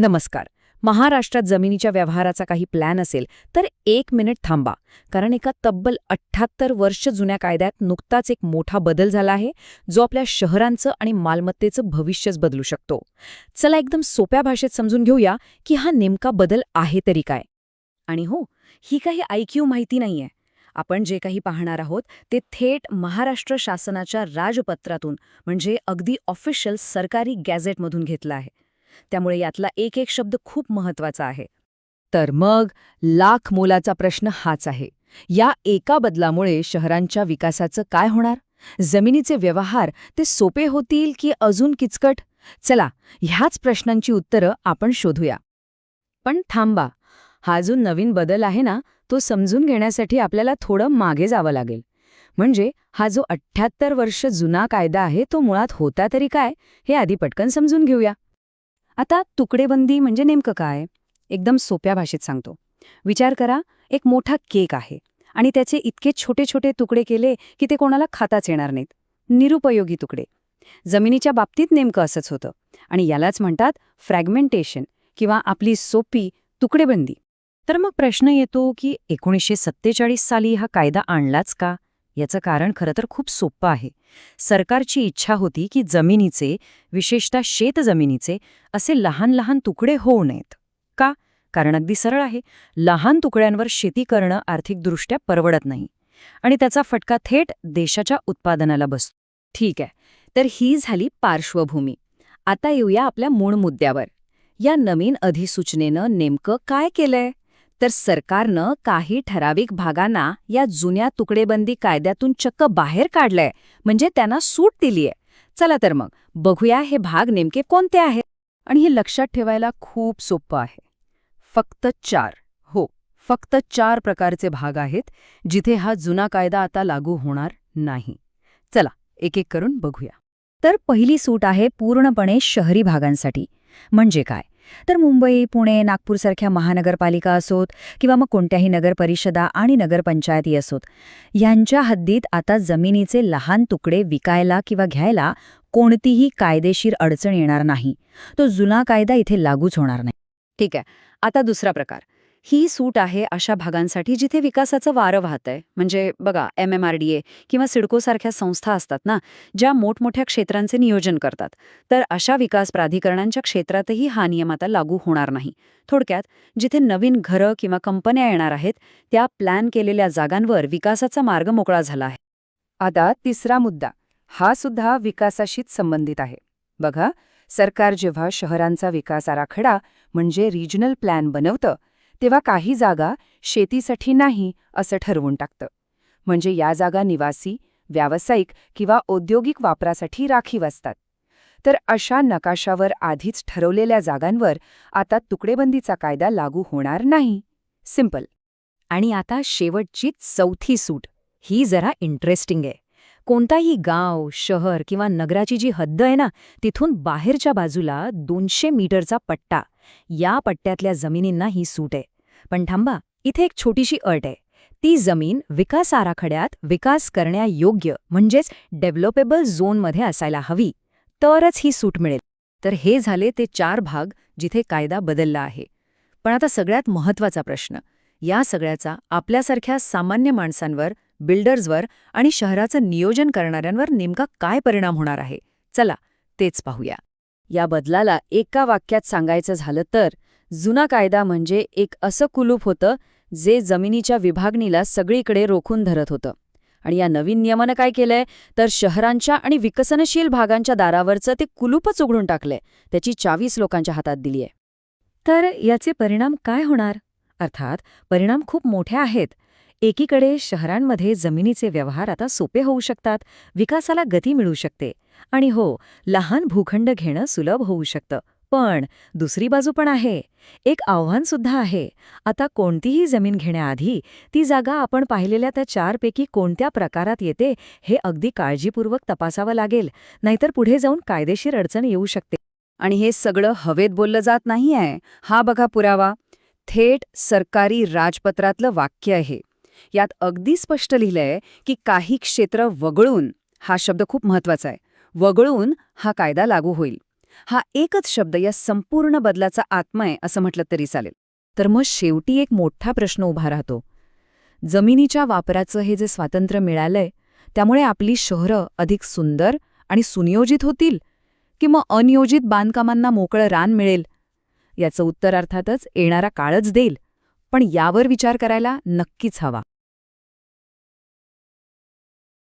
नमस्कार. महाराष्ट्रात जमिनीच्या व्यवहाराचा काही प्लॅन असेल तर एक मिनिट थांबा. कारण एका तब्बल अठ्ठ्याहत्तर वर्ष जुन्या कायद्यात नुकताच एक मोठा बदल झाला आहे जो आपल्या शहरांचं आणि मालमत्तेचं भविष्यच बदलू शकतो. चला एकदम सोप्या भाषेत समजून घेऊया की हा नेमका बदल आहे तरी काय. आणि हो ही काही आयक्यू माहिती नाहीये. आपण जे काही पाहणार आहोत ते थेट महाराष्ट्र शासनाच्या राजपत्रातून म्हणजे अगदी ऑफिशियल सरकारी गॅझेटमधून घेतलं आहे. त्यामुळे यातला एक एक शब्द खूप महत्त्वाचा आहे. तर मग लाख मोलाचा प्रश्न हाच आहे. या एका बदलामुळे शहरांच्या विकासाचं काय होणार? जमिनीचे व्यवहार ते सोपे होतील की अजून किचकट? चला ह्याच प्रश्नांची उत्तरं आपण शोधूया. पण थांबा हा जो नवीन बदल आहे ना तो समजून घेण्यासाठी आपल्याला थोडं मागे जावं लागेल. म्हणजे हा जो अठ्ठ्याहत्तर वर्ष जुना कायदा आहे तो मुळात होता तरी काय हे आधी पटकन समजून घेऊया. आता तुकडेबंदी म्हणजे नेमकं काय? एकदम सोप्या भाषेत सांगतो. विचार करा एक मोठा केक आहे आणि त्याचे इतके छोटे छोटे तुकडे केले की ते कोणाला खाताच येणार नाहीत. निरुपयोगी तुकडे. जमिनीच्या बाबतीत नेमकं असंच होतं आणि यालाच म्हणतात फ्रॅगमेंटेशन किंवा आपली सोपी तुकडेबंदी. तर मग प्रश्न येतो की एकोणीसशे सत्तेचाळीस साली हा कायदा आणलाच का? याचं कारण खरं तर खूप सोपं आहे. सरकारची इच्छा होती की जमिनीचे विशेषतः शेतजमिनीचे असे लहान लहान तुकडे होऊ नयेत. का? कारण अगदी सरळ आहे. लहान तुकड्यांवर शेती करणं आर्थिकदृष्ट्या परवडत नाही. आणि त्याचा फटका थेट देशाच्या उत्पादनाला बसतो. ठीक आहे. तर ही झाली पार्श्वभूमी. आता येऊया आपल्या मूळ मुद्द्यावर. या नवीन अधिसूचनेनं नेमकं काय केलंय? तर सरकारनं काही ठराविक भागांना या जुन्या तुकडेबंदी कायद्यातून चक्क बाहेर काढलंय. म्हणजे त्यांना सूट दिलीय. चला तर मग बघूया हे भाग नेमके कोणते आहेत. आणि हे लक्षात ठेवायला खूप सोपं आहे. फक्त चार. हो फक्त चार प्रकारचे भाग आहेत जिथे हा जुना कायदा आता लागू होणार नाही. चला एक एक करून बघूया. तर पहिली सूट आहे पूर्णपणे शहरी भागांसाठी. म्हणजे काय? तर मुंबई पुणे नागपूरसारख्या महानगरपालिका असोत किंवा मग कोणत्याही नगरपरिषदा आणि नगरपंचायती असोत यांच्या हद्दीत आता जमिनीचे लहान तुकडे विकायला किंवा घ्यायला कोणतीही कायदेशीर अडचण येणार नाही. तो जुना कायदा इथे लागूच होणार नाही. ठीक आहे. आता दुसरा प्रकार. ही सूट आहे अशा भागांसाठी जिथे विकासाचं वारं वाहतंय. म्हणजे बघा M M R D A किंवा सिडकोसारख्या संस्था असतात ना ज्या मोठमोठ्या क्षेत्रांचे नियोजन करतात. तर अशा विकास प्राधिकरणांच्या क्षेत्रातही हा नियम आता लागू होणार नाही. थोडक्यात जिथे नवीन घरं किंवा कंपन्या येणार आहेत त्या प्लॅन केलेल्या जागांवर विकासाचा मार्ग मोकळा झाला आहे. आता तिसरा मुद्दा हा सुद्धा विकासाशीच संबंधित आहे. बघा सरकार जेव्हा शहरांचा विकास आराखडा म्हणजे रिजनल प्लॅन बनवतं तेव्हा काही जागा शेतीसाठी नाही असं ठरवून टाकतं. म्हणजे या जागा निवासी व्यावसायिक किंवा औद्योगिक वापरासाठी राखीव असतात. तर अशा नकाशावर आधीच ठरवलेल्या जागांवर आता तुकडेबंदीचा कायदा लागू होणार नाही. सिंपल. आणि आता शेवटची चौथी सूट. ही जरा इंटरेस्टिंग आहे. कोणताही गाव शहर किंवा नगराची जी हद्द आहे ना तिथून बाहेरच्या बाजूला दोनशे मीटरचा पट्टा. या पट्ट्यातल्या जमिनींना ही सूट आहे. पण थांबा इथे एक छोटीशी अट आहे. ती जमीन विकास आराखड्यात विकास करण्यायोग्य म्हणजेच डेव्हलपेबल झोनमध्ये असायला हवी. तरच ही सूट मिळेल. तर हे झाले ते चार भाग जिथे कायदा बदलला आहे. पण आता सगळ्यात महत्त्वाचा प्रश्न. या सगळ्याचा आपल्यासारख्या सामान्य माणसांवर बिल्डर्सवर आणि शहराचं नियोजन करणाऱ्यांवर नेमका काय परिणाम होणार आहे? चला तेच पाहूया. या बदलाला एका वाक्यात सांगायचं झालं तर जुना कायदा म्हणजे एक असं कुलूप होतं जे जमिनीच्या विभागणीला सगळीकडे रोखून धरत होतं. आणि या नवीन नियमानं काय केलंय? तर शहरांच्या आणि विकसनशील भागांच्या दारावरचं ते कुलूपच उघडून टाकलंय. त्याची चावीस लोकांच्या हातात दिलीय. तर याचे परिणाम काय होणार? अर्थात परिणाम खूप मोठे आहेत. एकीकडे शहरांमध्ये जमिनीचे व्यवहार आता सोपे होऊ शकतात विकासाला गती मिळू शकते आणि हो लहान भूखंड घेणं सुलभ होऊ शकतं. पण दुसरी बाजू पण आहे. एक आव्हान सुद्धा आहे. आता कोणतीही जमीन घेण्याआधी ती जागा आपण पाहिलेल्या त्या चारपैकी कोणत्या प्रकारात येते हे अगदी काळजीपूर्वक तपासावं लागेल नाहीतर पुढे जाऊन कायदेशीर अडचण येऊ शकते. आणि हे सगळं हवेत बोललं जात नाहीये. हा बघा पुरावा. थेट सरकारी राजपत्रातलं वाक्य आहे. यात अगदी स्पष्ट लिहिलंय की काही क्षेत्र वगळून हा शब्द खूप महत्त्वाचा आहे. वगळून हा कायदा लागू होईल. हा एकच शब्द या संपूर्ण बदलाचा आत्मा आहे असं म्हटलं तरी चालेल. तर मग शेवटी एक मोठा प्रश्न उभा राहतो. जमिनीच्या वापराचं हे जे स्वातंत्र्य मिळालंय त्यामुळे आपली शहरं अधिक सुंदर आणि सुनियोजित होतील? की मग अनियोजित बांधकामांना मोकळं रान मिळेल? याचं उत्तर अर्थातच येणारा काळच देईल. पण यावर विचार करायला नक्कीच हवा.